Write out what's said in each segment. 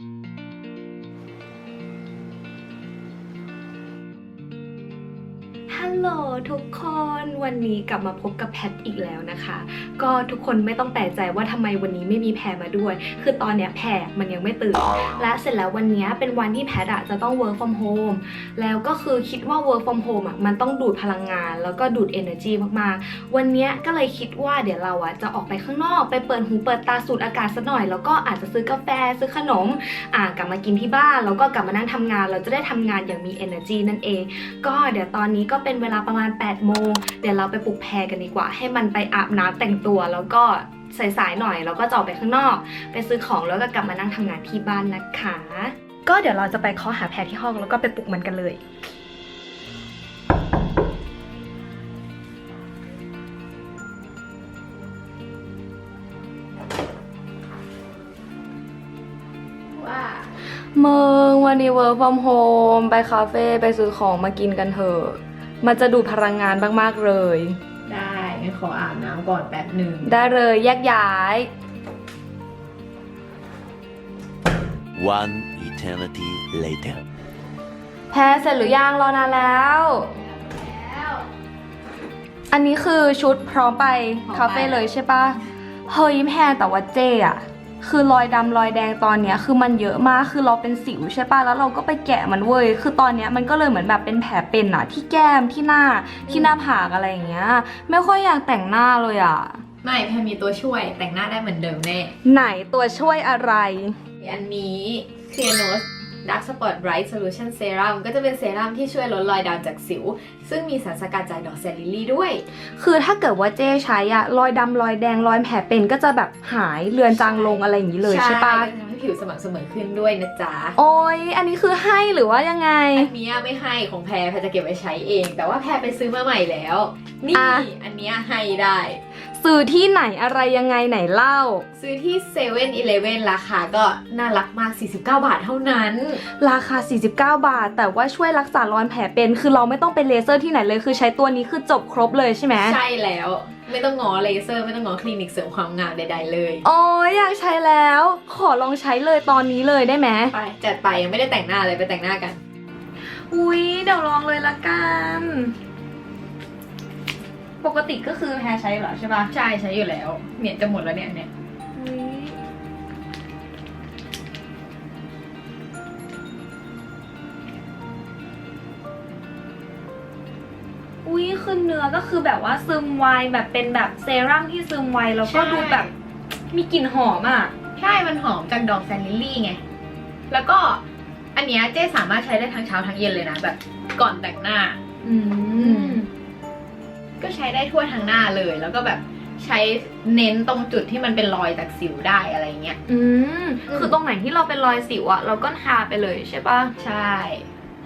thank you ฮัลโหลทุกคนวันนี้กลับมาพบกับแพทอีกแล้วนะคะ ก็ทุกคนไม่ต้องแปลกใจว่าทำไมวันนี้ไม่มีแพรมาด้วย คือตอนเนี้ยแพรมันยังไม่ตื่น และเสร็จแล้ววันเนี้ยเป็นวันที่แพทอะจะต้อง work from home แล้วก็คือคิดว่า work from home อะมันต้องดูดพลังงาน แล้วก็ดูด energy มากๆ วันเนี้ยก็เลยคิดว่าเดี๋ยวเราอะจะออกไปข้างนอกไปเปิดหูเปิดตาสูดอากาศสักหน่อย แล้วก็อาจจะซื้อกาแฟซื้อขนมอ่ากลับมากินที่บ้านแล้วก็กลับมานั่งทำงาน เราจะได้ทำงานอย่างมี energy นั่นเอง ก็เดี๋ยวตอนนี้ก็เป็นเวลาประมาณ8โมงเดี๋ยวเราไปปลุกแพรกันดีกว่า ให้มันไปอาบน้ำแต่งตัว แล้วก็สายๆหน่อยแล้วก็จะออกไปข้างนอก ไปซื้อของแล้วก็กลับมานั่งทำงานที่บ้านนะคะ ก็เดี๋ยวเราจะไปเคาะหาแพรที่ห้องแล้วก็ไปปลุกมันกันเลย ว่าเมืองวันนี้ work from home ไปคาเฟ่ไปซื้อของมากินกันเถอะ มันจะดูดพลังงานมากๆเลย ได้งั้นขออาบน้ำก่อนแป๊บหนึ่งได้เลยแยกย้าย One eternity later. แพ้เสร็จหรือยังรอนานแล้วอันนี้คือชุดพร้อมไปคาเฟ่เลยใช่ปะเฮ้ยแพรแต่ว่าเจอะ คือรอยดำรอยแดงตอนเนี้ยคือมันเยอะมากคือเราเป็นสิวใช่ปะแล้วเราก็ไปแกะมันเว้ยคือตอนเนี้ยมันก็เลยเหมือนแบบเป็นแผลเป็นอะที่แก้มที่หน้าที่หน้าผากอะไรอย่างเงี้ย ไม่ค่อยอยากแต่งหน้าเลยอะไม่แพรมีตัวช่วยแต่งหน้าได้เหมือนเดิมแน่ไหนตัวช่วยอะไร อันนี้ c l e a r n o s Dark Spot Bright Solution Serum ก็จะเป็นเซรั่มที่ช่วยลดรอยดำจากสิว ซึ่งมีสารสกัดจากดอกแซลิลลี่ด้วย คือถ้าเกิดว่าเจ้ใช้อะรอยดำรอยแดงรอยแผลเป็นก็จะแบบหายเลือนจางลงอะไรอย่างนี้เลยใช่ปะก็จะทำให้ผิวสม่ำเสมอขึ้นด้วยนะจ๊ะ โอ้ยอันนี้คือให้หรือว่ายังไง อันเนี้ยไม่ให้ของแพรแพรจะเก็บไว้ใช้เอง แต่ว่าแพรไปซื้อมาใหม่แล้ว นี่อะอันเนี้ยให้ได้ ซื้อที่ไหนอะไรยังไงไหนเล่า ซื้อที่7 e เ e ่ e อราคาก็น่ารักมาก 49 บาทเท่านั้น ราคา 49 บาท แต่ว่าช่วยรักษารอยแผลเป็น คือเราไม่ต้องไปเลเซอร์ที่ไหนเลย คือใช้ตัวนี้คือจบครบเลยใช่ไหมใช่แล้วไม่ต้องงอเลเซอร์ไม่ต้องงอคลินิกเสริมความงามใดๆเลยโอ้ยอยากใช้แล้ว ขอลองใช้เลยตอนนี้เลยได้ไหมไปจัดไปยังไม่ได้แต่งหน้าเลยไปแต่งหน้ากัน อุ้ยเดี๋ยวลองเลยละกัน ปกติก็คือแพรใช้เหรอใช่ปะใช่ใช้อยู่แล้ว เนี่ยจะหมดแล้วเนี่ยเนี่ยอุ๊ยอุ้ยคือเนื้อก็คือแบบว่าซึมไวแบบเป็นแบบเซรั่มที่ซึมไวแล้วก็ดูแบบมีกลิ่นหอมอะ ใช่มันหอมจากดอกแซนลิลลี่ไง แล้วก็อันเนี้ยเจ๊สามารถใช้ได้ทั้งเช้าทั้งเย็นเลยนะ แบบก่อนแต่งหน้า อืม ก็ใช้ได้ทั่วทั้งหน้าเลย แล้วก็แบบใช้เน้นตรงจุดที่มันเป็นรอยจากสิวได้อะไรเงี้ย อืม คือตรงไหนที่เราเป็นรอยสิวอะเราก็ทาไปเลยใช่ปะใช่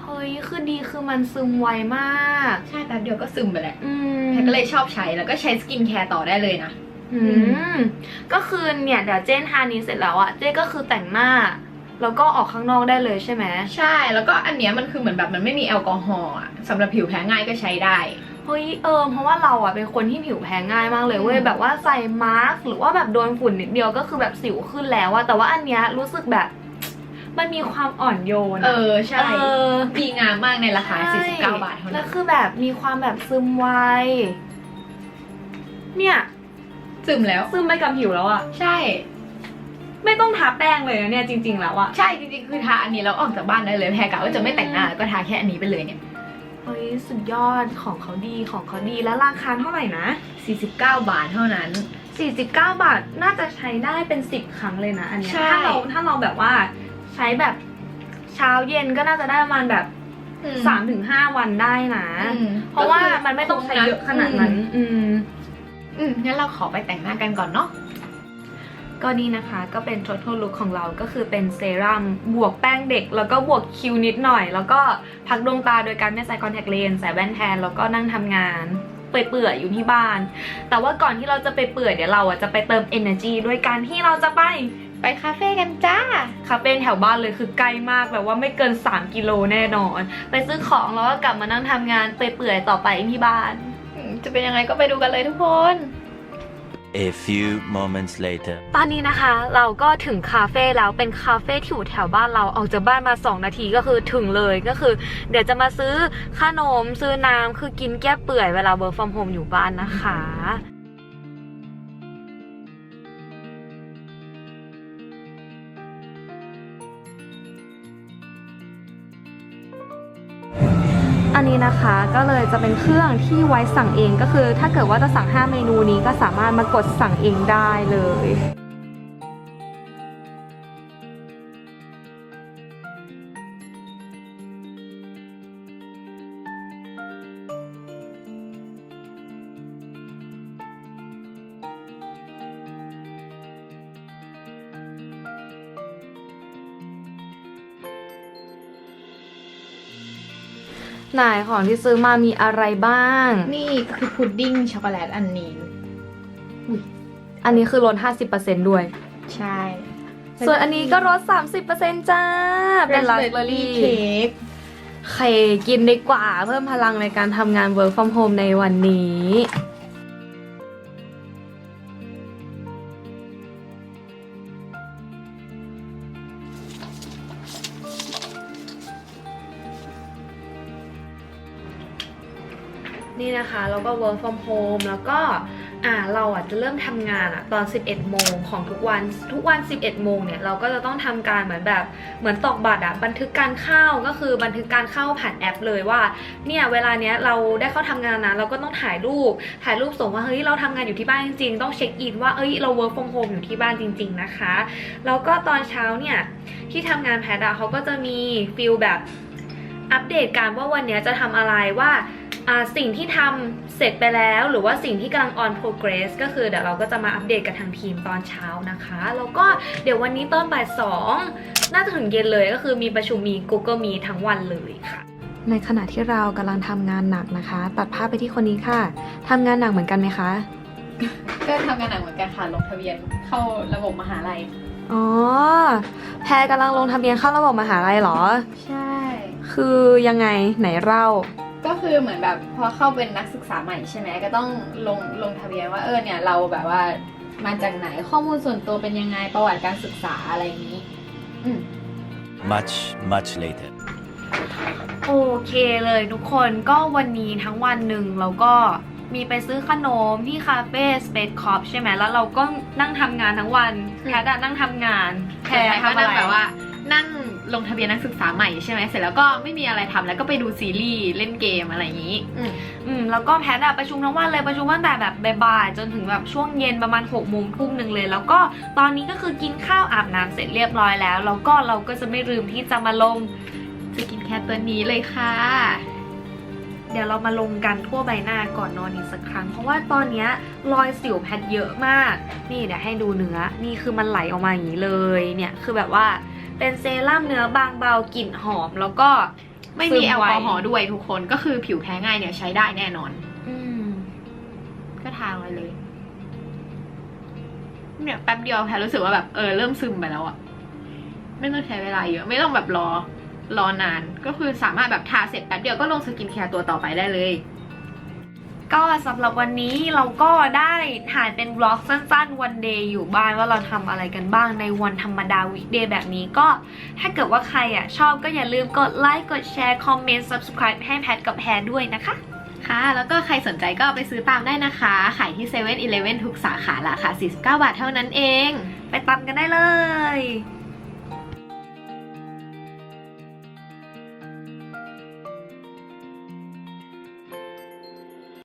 เฮ้ย คือดีคือมันซึมไวมาก ใช่แป๊บเดียวก็ซึมไปแหละอืมแพรก็เลยชอบใช้แล้วก็ใช้สกินแคร์ต่อได้เลยนะ อืม ก็คือเนี่ยเดี๋ยวเจนทานี้เสร็จแล้วอะเจนก็คือแต่งหน้า แล้วก็ออกข้างนอกได้เลยใช่ไหม ใช่ แล้วก็อันเนี้ยมันคือเหมือนแบบมันไม่มีแอลกอฮอล์อะสำหรับผิวแพ้ง่ายก็ใช้ได้ เฮ้ยเออเพราะว่าเราอะเป็นคนที่ผิวแพ้ง่ายมากเลยเว้ยอืมแบบว่าใส่มาสก์หรือว่าแบบโดนฝุ่นนิดเดียวก็คือแบบสิวขึ้นแล้วอะแต่ว่าอันเนี้ยรู้สึกแบบ มันมีความอ่อนโยนเออะอใช่เออดีงามมากในราคาใช่49 บาทเท่าแล้นั้วนคือแบบมีความแบบซึมไวเนี่ยซึมแล้วซึมไปกับผิวแล้วอะใช่ ไม่ต้องทาแป้งเลยนะเนี่ยจริง ๆ แล้วอะใช่จริงๆคือทาอันนี้แล้วออกจากบ้านได้เลยแพรกะว่าจะไม่แต่งหน้าก็ทาแค่อันนี้ไปเลยเนี่ย เฮ้ยสุดยอดของเขาดีของเขาดีแล้วราคาเท่าไหร่นะ 49 บาทเท่านั้น 49 บาทน่าจะใช้ได้เป็น 10 ครั้งเลยนะอันเนี้ยใช่ ถ้าเราถ้าเราแบบว่าใช้แบบเช้าเย็นก็น่าจะได้ประมาณแบบ3-5ถึง5วันได้นะ อืมเพราะว่ามันไม่ต้องใช้เยอะขนาดนั้น อืมอืมงั้นเราขอไปแต่งหน้ากันก่อนเนาะ ก็นี่นะคะก็เป็น total look ของเราก็คือเป็นเซรั่มบวกแป้งเด็ก แล้วก็บวกคิ้วนิดหน่อย แล้วก็พักดวงตาโดยการไม่ใส่คอนแทคเลนส์ใส่แว่นแทน แล้วก็นั่งทำงานเปื่อยๆอยู่ที่บ้าน แต่ว่าก่อนที่เราจะไปเปื่อยเดี๋ยวเราอะจะไปเติม energy ด้วยการที่เราจะไปไปคาเฟ่กันจ้า คาเฟ่แถวบ้านเลยคือใกล้มากแบบว่าไม่เกิน 3 กิโลแน่นอน ไปซื้อของแล้วก็กลับมานั่งทำงานเปื่อยๆต่อไปที่บ้าน จะเป็นยังไงก็ไปดูกันเลยทุกคน A few moments later. ตอนนี้นะคะเราก็ถึงคาเฟ่แล้วเป็นคาเฟ่ที่อยู่แถวบ้านเราออกจากบ้านมา 2 นาทีก็คือถึงเลยก็คือ เดี๋ยวจะมาซื้อขนมซื้อน้ำคือกินแก้เปื่อยเวลา work from home อยู่บ้านนะคะ นี่นะคะ ก็เลยจะเป็นเครื่องที่ไว้สั่งเองก็คือ ถ้าเกิดว่าจะสั่ง 5 เมนูนี้ก็สามารถมากดสั่งเองได้เลย ไหนของที่ซื้อมามีอะไรบ้าง นี่คือพุดดิ้งช็อกโกแลตอันนี้อันนี้คือลด 50%ด้วย ใช่ส่วนอันนี้ก็ลด30%จ้า เป็นราสเบอร์รี่เค้กเคกินดีกว่าเพิ่มพลังในการทำงาน work from home ในวันนี้ นี่นะคะแล้วก็ work from home แล้วก็อ่าเราอะจะเริ่มทำงานอะตอน 11 โมงของทุกวันทุกวัน 11 โมงเนี่ยเราก็จะต้องทำการเหมือนแบบเหมือนตอกบัตรอะบันทึกการเข้าก็คือบันทึกการเข้าผ่านแอปเลยว่าเนี่ยเวลาเนี้ยเราได้เข้าทำงานนะเราก็ต้องถ่ายรูปถ่ายรูปส่งว่าเฮ้ยเราทำงานอยู่ที่บ้านจริงๆ ต้องเช็คอินว่าเอ้ยเรา work from home อยู่ที่บ้านจริง ๆนะคะ แล้วก็ตอนเช้าเนี่ยที่ทำงานแพทย์อะเขาก็จะมีฟิลแบบอัปเดตการว่าวันเนี้ยจะทำอะไรว่า สิ่งที่ทำเสร็จไปแล้ว หรือว่าสิ่งที่กำลัง on progress ก็คือเดี๋ยวเราก็จะมาอัปเดตกับทางทีมตอนเช้านะคะ แล้วก็เดี๋ยววันนี้ตอนบ่ายสองน่าจะถึงเย็นเลยก็คือมีประชุมมี Google Meet ทั้งวันเลยค่ะในขณะที่เรากำลังทำงานหนักนะคะ ตัดภาพไปที่คนนี้ค่ะทำงานหนักเหมือนกันไหมคะ ก็ทำงานหนักเหมือนกันค่ะลงทะเบียนเข้าระบบมหาลัยอ๋อแพรกำลังลงทะเบียนเข้าระบบมหาลัยเหรอ ใช่ คือยังไงไหนเล่า ก็คือเหมือนแบบพอเข้าเป็นนักศึกษาใหม่ใช่ไหมก็ต้องลงลงทะเบียนว่าเออเนี่ยเราแบบว่ามาจากไหนข้อมูลส่วนตัวเป็นยังไงประวัติการศึกษาอะไรอย่างนี้ อืม Much, much later. โอเคเลยทุกคนก็วันนี้ทั้งวันหนึ่งเราก็มีไปซื้อขนมที่คาเฟ่ Space Cop ใช่ไหมแล้วเราก็นั่งทำงานทั้งวันอืมแพทอะนั่งทำงานแพแพรรก็ทำอะนั่งไรแบบว่า นั่งลงทะเบียนนักศึกษาใหม่ใช่ไหมเสร็จแล้วก็ไม่มีอะไรทำแล้วก็ไปดูซีรีส์เล่นเกมอะไรอย่างนี้อืมอืมแล้วก็แพทอะประชุมทั้งวันเลยประชุมตั้งแต่แบบบ่ายๆจนถึงแบบช่วงเย็นประมาณ6กโมงทุ่มหนึ่งเลย แล้วก็ตอนนี้ก็คือกินข้าวอาบน้ำเสร็จเรียบร้อยแล้ว แล้วก็เราก็จะไม่ลืมที่จะมาลงสกินแคร์ตัวนี้เลยค่ะ เดี๋ยวเรามาลงกันทั่วใบหน้าก่อนนอนอีกสักครั้ง เพราะว่าตอนเนี้ยรอยสิวแพทเยอะมาก นี่เดี๋ยวให้ดูเนื้อ นี่คือมันไหลออกมาอย่างนี้เลย เนี่ยคือแบบว่า เป็นเซรั่มเนื้อบางเบากลิ่นหอม แล้วก็ไม่มีซึแอลไวกอฮอล์ด้วยทุกคนก็คือผิวแพ้ง่ายเนี่ยใช้ได้แน่นอน อืมก็ทาไว้เลย เนี่ยแป๊บเดียวแพรรู้สึกว่าแบบเออเริ่มซึมไปแล้วอะไม่ต้องใช้เวลาเยอะ ไม่ต้องแบบรอรอนาน ก็คือสามารถแบบทาเสร็จแป๊บเดียวก็ลงสกินแคร์ตัวต่อไปได้เลย ก็สำหรับวันนี้เราก็ได้ถ่ายเป็นบล็อกสั้นๆ วันเดย์อยู่บ้านว่าเราทำอะไรกันบ้างในวันธรรมดาวิกเดย์แบบนี้ก็ถ้าเกิดว่าใครอะชอบก็อย่าลืมกดไลค์ กดแชร์ คอมเมนต์ subscribe ให้แพทกับแพรด้วยนะคะ ค่ะ แล้วก็ใครสนใจก็ไปซื้อตามได้นะคะ ขายที่7 e เ e ่ e อทุกสาขาราคา49 บาทเท่านั้นเอง ไปตามกันได้เลย